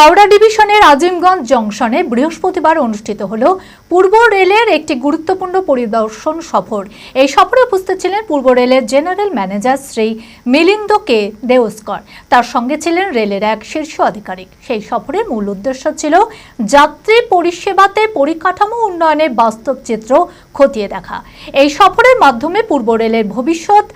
হাওড়া ডিভিশনের আজিমগঞ্জ জংশনে বৃহস্পতিবার অনুষ্ঠিত হল পূর্ব রেলের একটি গুরুত্বপূর্ণ পরিদর্শন সফর। এই সফরে উপস্থিত ছিলেন পূর্ব রেলের general manager Shri Milind K Deoskar. তার সঙ্গে ছিলেন রেলের এক শীর্ষ আধিকারিক। সেই সফরের মূল উদ্দেশ্য ছিল যাত্রী পরিষেবাতে পরিকাঠামো উন্নয়নের বাস্তব চিত্র খতিয়ে দেখা। এই সফরের মাধ্যমে পূর্ব রেলের ভবিষ্যৎ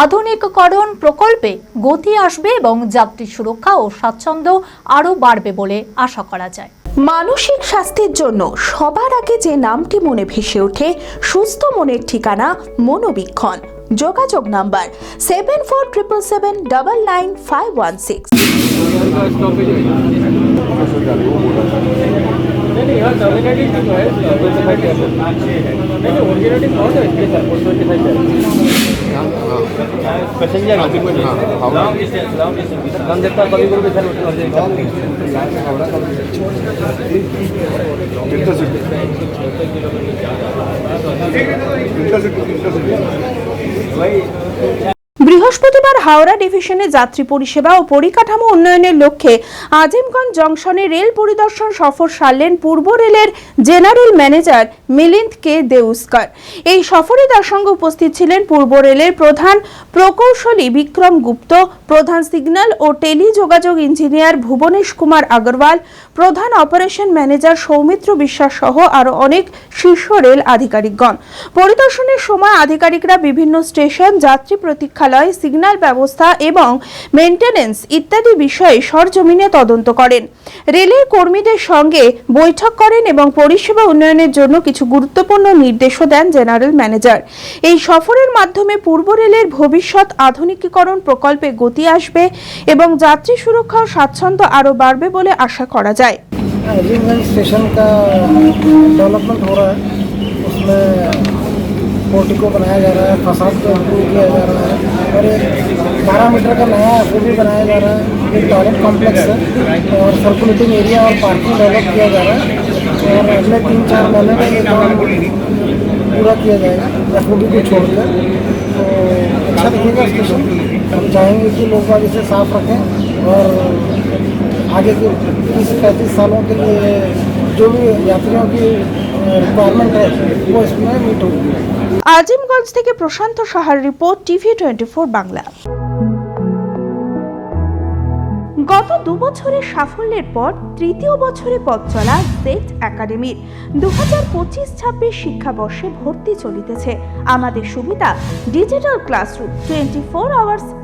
আধুনিককরণ প্রকল্পে গতি আসবে এবং যাত্রী সুরক্ষা ও স্বাচ্ছন্দ্য আরও বাড়বে বলে আশা করা যায়। মানসিক স্বাস্থ্যের জন্য সবার আগে যে নামটি মনে ভেসে ওঠে সুস্থ মনের ঠিকানা মনোবীক্ষণ। যোগাযোগ number seven four triple seven double nine five one six passenger नंदेता Kaviguru सर इंटरसिटी इंटरसिटी भाई বৃহস্পতিবার হাওড়া ডিভিশনে যাত্রী পরিষেবা ও পরিকাঠামো উন্নয়নের লক্ষ্যে আজিমগঞ্জ জংশনে রেল পরিদর্শন সফর সারলেন পূর্ব রেলের general manager Milind K Deuskar. এই সফরে তার সঙ্গে উপস্থিত ছিলেন পূর্ব রেলের প্রধান প্রকৌশলী বিক্রম গুপ্ত, প্রধান সিগন্যাল ও টেলি যোগাযোগ ইঞ্জিনিয়ার ভুবনেশ কুমার আগরওয়াল, প্রধান অপারেশন ম্যানেজার সৌমিত্র বিশ্বাস সহ আরও অনেক শীর্ষ রেল আধিকারিকগণ। পরিদর্শনের সময় আধিকারিকরা বিভিন্ন স্টেশন যাত্রী প্রতীক্ষালয় সিগন্যাল ব্যবস্থা এবং মেইনটেনেন্স ইত্যাদি বিষয়ে সরজমিনে তদন্ত করেন রেলের কর্মীদের সঙ্গে বৈঠক করেন এবং পরিষেবা উন্নয়নের জন্য কিছু গুরুত্বপূর্ণ নির্দেশও দেন জেনারেল ম্যানেজার এই সফরের মাধ্যমে পূর্ব রেলের ভবিষ্যৎ আধুনিকীকরণ প্রকল্পে গতি আসবে এবং যাত্রী সুরক্ষা ও স্বাচ্ছন্দ্য আরও বাড়বে বলে আশা করা যায় अजीमगंज स्टेशन का डेवलपमेंट हो रहा है उसमें पोर्टिको बनाया जा रहा है, फसाद को इम्प्रूव किया जा रहा है और एक बारह मीटर का नया वो भी बनाया जा रहा है। एक टॉयलेट कॉम्प्लेक्स है और सर्कुलेटिंग एरिया और पार्किंग डेवलप किया जा रहा है और अगले तीन चार महीने में ये काम पूरा किया जाएगा एफ़ को। छोड़कर तो अच्छा दिखेगा स्टेशन हम चाहेंगे कि लोग बाग इसे साफ़ रखें और आगे के तीस पैंतीस सालों के लिए जो भी यात्रियों की रिक्वायरमेंट है, वो इसमें मीट होगी। আজিমগঞ্জ থেকে প্রশান্ত সাহার রিপোর্ট টিভি টোয়েন্টি বাংলা। গত দু বছরের সাফল্যের পর তৃতীয় বছরে পথ চলা জেট একাডেমির দু হাজার পঁচিশ ছাব্বিশ শিক্ষাবর্ষে ভর্তি চলিতেছে। আমাদের সুবিধা, digital classroom, twenty four hours